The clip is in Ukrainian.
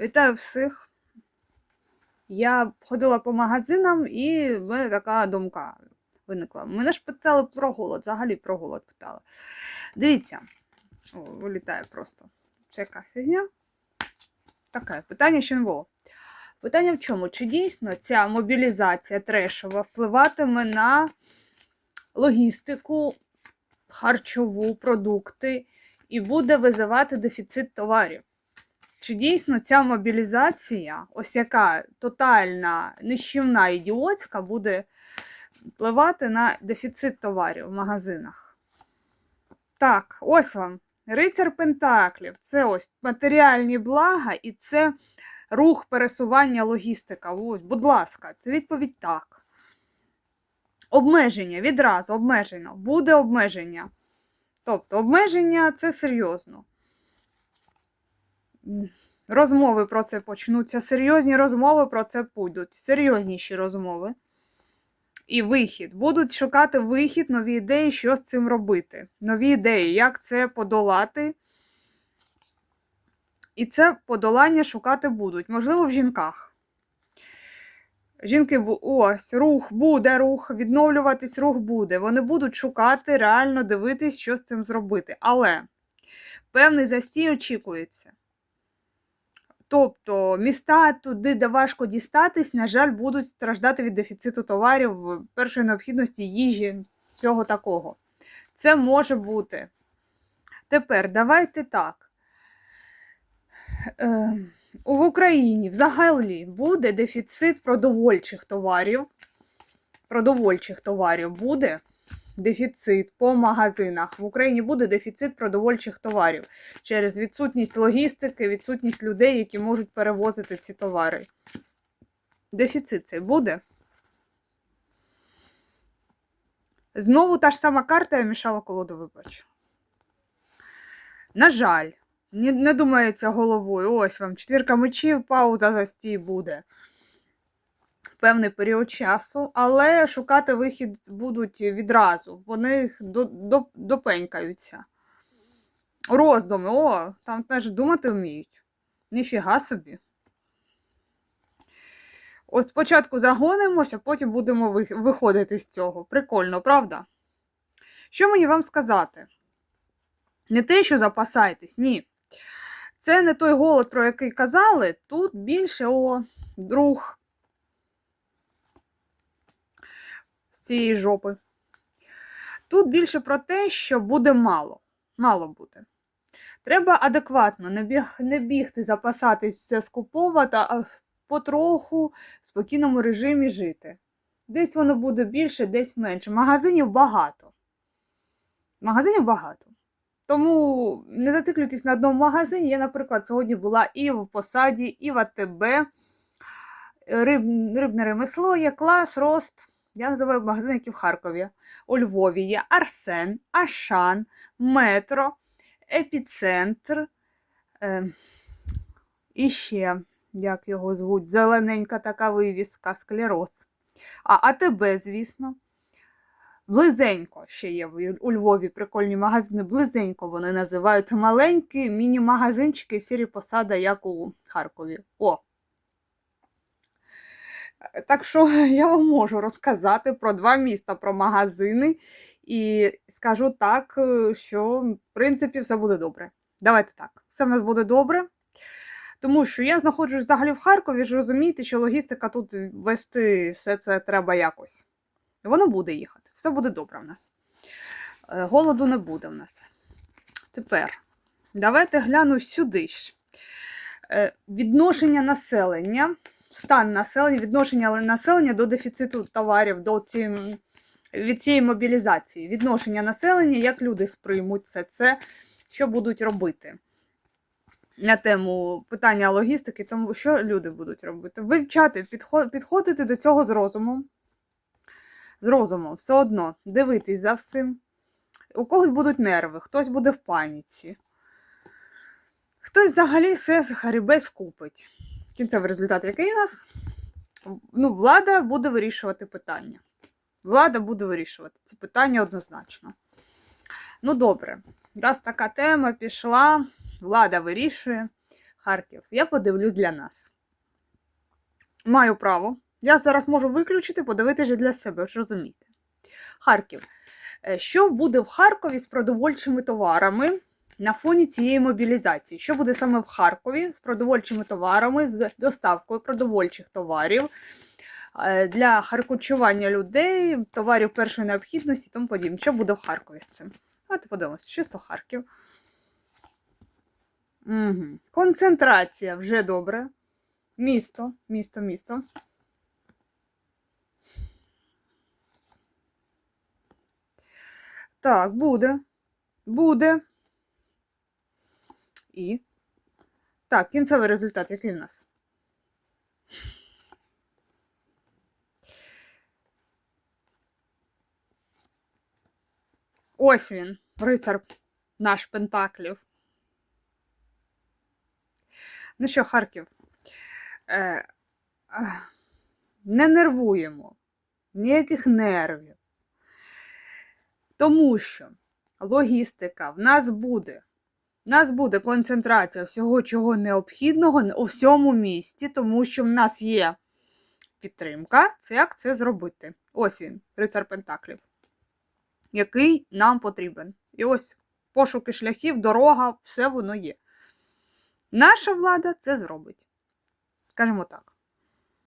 Вітаю всіх. Я ходила по магазинам і в мене така думка виникла. Мене ж питали про голод, взагалі про голод питали. Дивіться, О, вилітає просто. Це яка фігня? Таке питання ще не було. Питання в чому? Чи дійсно ця мобілізація трешова впливатиме на логістику, харчову, продукти і буде визивати дефіцит товарів? Чи дійсно ця мобілізація, ось яка тотальна, нищівна, ідіотська, буде впливати на дефіцит товарів в магазинах? Так, ось вам. Рицар Пентаклів. Це ось матеріальні блага і це рух пересування логістика. Ось, будь ласка, це відповідь так. Обмеження відразу обмежено. Буде обмеження. Тобто, обмеження це серйозно. Розмови про це почнуться. Серйозні розмови про це підуть. Серйозніші розмови. І вихід. Будуть шукати вихід, нові ідеї, що з цим робити. Нові ідеї, як це подолати. І це подолання шукати будуть. Можливо, в жінках. Жінки, ось, рух буде рух, відновлюватись рух буде. Вони будуть шукати, реально дивитись, що з цим зробити. Але певний застій очікується. Тобто міста туди, де важко дістатись, на жаль, будуть страждати від дефіциту товарів, першої необхідності, їжі, всього такого. Це може бути. Тепер давайте так. Е, в Україні взагалі буде дефіцит продовольчих товарів. Продовольчих товарів буде дефіцит по магазинах. В Україні буде дефіцит продовольчих товарів через відсутність логістики, відсутність людей, які можуть перевозити ці товари. Дефіцит цей буде. Знову та ж сама карта я мішала колоду вибач. На жаль, не, думається головою. Ось вам четвірка мечів, пауза застій буде. Певний період часу, але шукати вихід будуть відразу. Вони до, до, допенькаються. Роздуми, о, там теж думати вміють. Ніфіга собі. От спочатку загонимося, потім будемо виходити з цього. Прикольно, правда? Що мені вам сказати? Не те, що запасайтесь, ні. Це не той голод, про який казали. Тут більше о друг цієї жопи. Тут більше про те, що буде мало. Мало буде. Треба адекватно, не, біг, не бігти, запасатись все скуповувати, а потроху в спокійному режимі жити. Десь воно буде більше, десь менше. Магазинів багато. Магазинів багато. Тому не зациклюйтесь на одному магазині. Я, наприклад, сьогодні була і в посаді, і в АТБ. Риб, рибне ремесло є клас, рост. Я називаю магазин, які в Харкові. У Львові є Арсен, Ашан, Метро, Епіцентр. Е, і ще, як його звуть, зелененька така вивіска, склероз. А АТБ, звісно. Близенько ще є у Львові прикольні магазини. Близенько вони називаються маленькі міні-магазинчики сірі посада, як у Харкові. О! Так що я вам можу розказати про два міста, про магазини. І скажу так, е, що в принципі все буде добре. Давайте так, все в нас буде добре. Тому що я знаходжусь взагалі в Харкові, ж розумієте, що логістика тут вести все це треба якось. Воно буде їхати. Все буде добре в нас. Е, Голоду не буде в нас. Тепер давайте гляну сюди ж. Е, Відношення населення, стан населення, відношення населення до дефіциту товарів, до цієї, від цієї мобілізації. Відношення населення, як люди сприймуть все це, що будуть робити. На тему питання логістики, тому що люди будуть робити. Вивчати, підходити до цього з розумом. З розумом, все одно дивитись за всім. У когось будуть нерви, хтось буде в паніці. Хтось взагалі все з харібець купить. Кінцевий результат, який у нас? Ну, влада буде вирішувати питання. Влада буде вирішувати ці питання однозначно. Ну, добре, раз така тема пішла, влада вирішує. Харків. Я подивлюсь для нас. Маю право. Я зараз можу виключити, подивитися для себе, ж розумієте. Харків. Е, Що буде в Харкові з продовольчими товарами на фоні цієї мобілізації? Що буде саме в Харкові з продовольчими товарами, з доставкою продовольчих товарів е, для харкочування людей, товарів першої необхідності і тому подібне? Що буде в Харкові з цим? Давайте подивимося, чисто Харків. Угу. Концентрація вже добре. Місто, місто, місто. Так, буде. Буде. І. Так, кінцевий результат, який в нас? Ось він, рицар наш Пентаклів. Ну що, Харків? Е, е, не нервуємо, ніяких нервів. Тому що логістика в нас буде. В нас буде концентрація всього, чого необхідного у всьому місті, тому що в нас є підтримка, це як це зробити. Ось він, рицар Пентаклів, який нам потрібен. І ось пошуки шляхів, дорога, все воно є. Наша влада це зробить. Скажімо так.